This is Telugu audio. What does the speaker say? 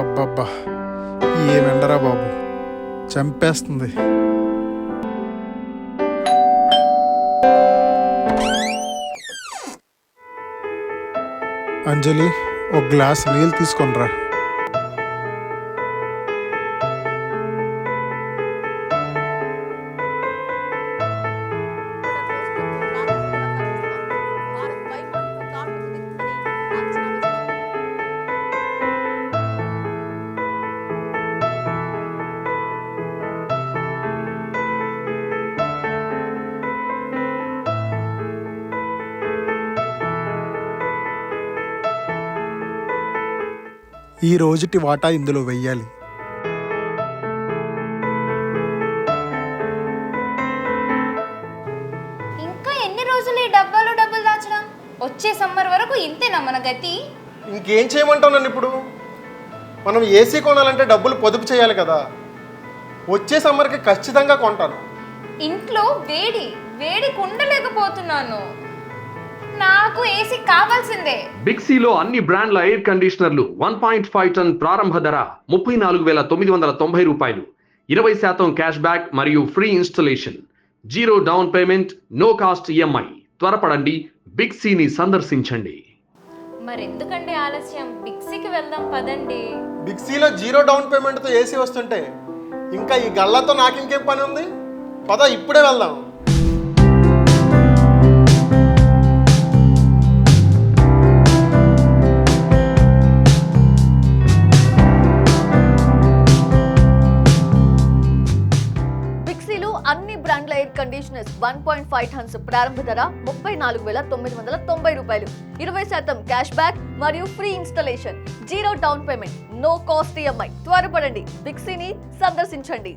అబ్బబ్బబ్బా ఏమెండరా బాబు. చంపేస్తుంది. అంజలి ఒక గ్లాస్ నీళ్ళు తీసుకొనిరా. ఈ రోజుటి వాటా ఇందులో వెయ్యాలి. ఇంకా ఎన్ని రోజులు ఈ డబ్బాలో డబ్బులు దాచడం? వచ్చే సమ్మర్ వరకు ఇంతేనా మన గతి? ఇంకేం చేయమంటావు నన్ను ఇప్పుడు? మనం ఏసీ కొనాలంటే డబ్బులు పొదుపు చేయాలి కదా. వచ్చే సమ్మర్కి ఖచ్చితంగా కొంటాను. ఇంట్లో వేడి వేడి ఉండలేకపోతున్నాను నాకు ఏసీ కావాల్సిందే. బిగ్ సిలో అన్ని బ్రాండ్ల ఎయిర్ కండిషనర్లు వన్ పాయింట్ ఫైవ్ టన్ ప్రారంభ ధర ముప్పై నాలుగు వేల తొమ్మిది వందల తొంభై రూపాయలు. ఇరవై శాతం క్యాష్ బ్యాక్ మరియు free installation. Zero down payment no cost EMI. త్వరపడండి బిగ్ సిని సందర్శించండి. మరెందుకండి ఆలస్యం? బిక్సీకి వెళ్దాం పదండి. బిగ్సీలో జీరో డౌన్ పేమెంట్తో ఏసీ వస్తుంటే ఇంకా ఈ గల్లాతో నాకు ఇంకేం పని ఉంది? పద ఇప్పుడే వెళ్దాం. అన్ని బ్రాండ్ల air conditioners one point five tons ప్రారంభ ధర ముప్పై నాలుగు వేల తొమ్మిది వందల తొంభై రూపాయలు. ఇరవై శాతం క్యాష్ బ్యాక్ మరియు free installation. Zero down payment no cost EMI. త్వరపడండి. బిక్సీని సందర్శించండి.